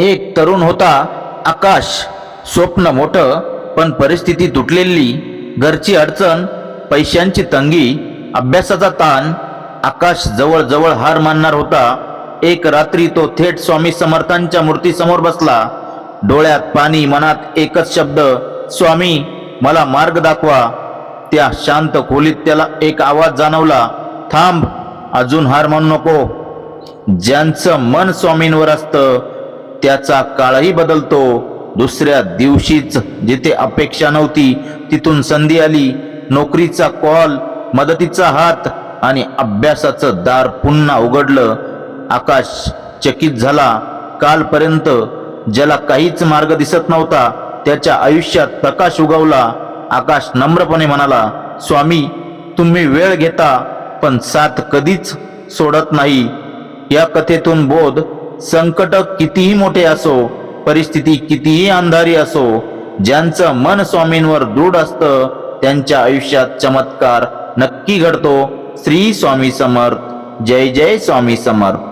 एक तरुण होता आकाश स्वप्न मोठं पण परिस्थिती तुटलेली घरची अडचण पैशांची तंगी अभ्यासाचा ताण आकाश जवळजवळ हार मानणार होता. एक रात्री तो थेट स्वामी समर्थांच्या मूर्तीसमोर बसला. डोळ्यात पाणी मनात एकच शब्द स्वामी मला मार्ग दाखवा. त्या शांत खोलीत त्याला एक आवाज जाणवला थांब अजून हार मानू नको. ज्यांचं मन स्वामींवर असतं त्याचा काळही बदलतो. दुसऱ्या दिवशीच जिथे अपेक्षा नव्हती तिथून संधी आली. नोकरीचा कॉल मदतीचा हात आणि अभ्यासाचं दार पुन्हा उघडलं. आकाश चकित झाला. कालपर्यंत ज्याला काहीच मार्ग दिसत नव्हता त्याच्या आयुष्यात प्रकाश उगवला. आकाश नम्रपणे म्हणाला स्वामी तुम्ही वेळ घेता पण साथ कधीच सोडत नाही. या कथेतून बोध संकट कितीही मोठे असो परिस्थिती कितीही अंधारी असो ज्यांचं मन स्वामींवर दृढ असतं त्यांच्या आयुष्यात चमत्कार नक्की घडतो. श्री स्वामी समर्थ. जय जय स्वामी समर्थ.